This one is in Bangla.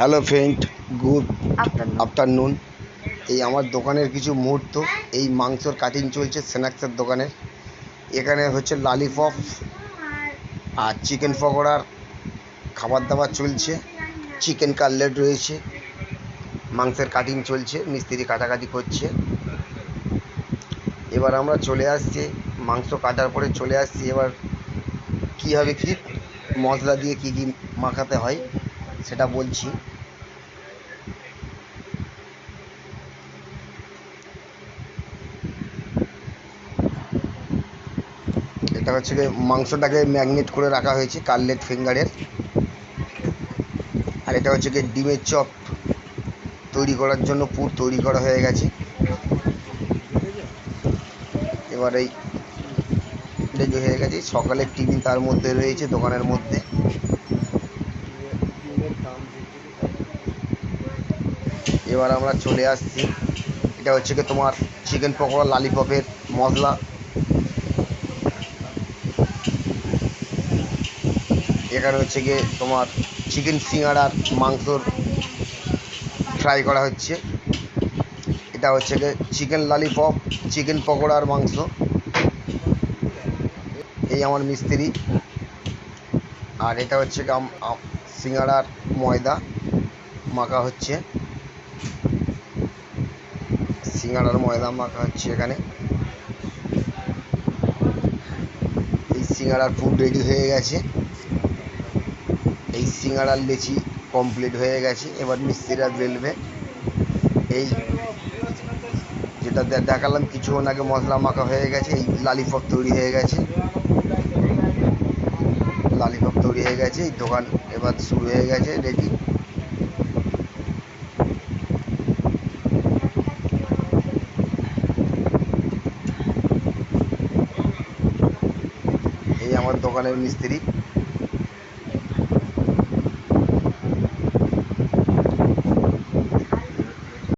হ্যালো ফ্রেন্ড গুড আফটারনুন এই আমার দোকানের কিছু মুহূর্ত। এই মাংসর কাটিং চলছে স্ন্যাক্সের দোকানে। এখানে হচ্ছে লালিপপ আর চিকেন পকোড়ার খাবার দাবার চলছে। চিকেন কাটলেট রয়েছে। মাংসের কাটিং চলছে। মিস্ত্রি কাটাকাটি করছে। এবার আমরা চলে আসছি। মাংস কাটার পরে চলে আসছি। এবার কীভাবে কী মশলা দিয়ে কী কী মাখাতে হয়? সেটা বলছি। এটা হচ্ছে মাংসটাকে ম্যাগনেট করে রাখা হয়েছে কাটলেট ফিঙ্গারের। আর এটা হচ্ছে গিয়ে ডিমের চপ তৈরি করার জন্য পুর তৈরি করা হয়ে গেছে। এবার এই হয়ে গেছে, সকালের টিফিন তার মধ্যে রয়েছে, দোকানের মধ্যে। এবার আমরা চলে আসছি। এটা হচ্ছে কি তোমার চিকেন পকোড়া লালিপপের মশলা। এখানে হচ্ছে গিয়ে তোমার চিকেন সিঙ্গাড়ার মাংসর ফ্রাই করা হচ্ছে। এটা হচ্ছে গিয়ে চিকেন লালিপপ চিকেন পকোড়ার মাংস। এই আমার মিস্ত্রি। আর এটা হচ্ছে সিঙ্গাড়ার ময়দা মাখা হচ্ছে। সিঙ্গাড়ার ময়দা মাখা হচ্ছে এখানে। এই সিঙ্গাড়ার ফুড রেডি হয়ে গেছে। এই সিঙ্গাড়ার লেচি কমপ্লিট হয়ে গেছে। এবার মিস্ত্রিরা বেলবে এই যেটা দেখালাম কিছুক্ষণ আগে মশলা মাখা হয়ে গেছে। এই লালিপপ তৈরি হয়ে গেছে। লালিপপ তৈরি হয়ে গেছে, এই দোকান এবার শুরু হয়ে গেছে রেডি এই আমার দোকানের মিস্ত্রি।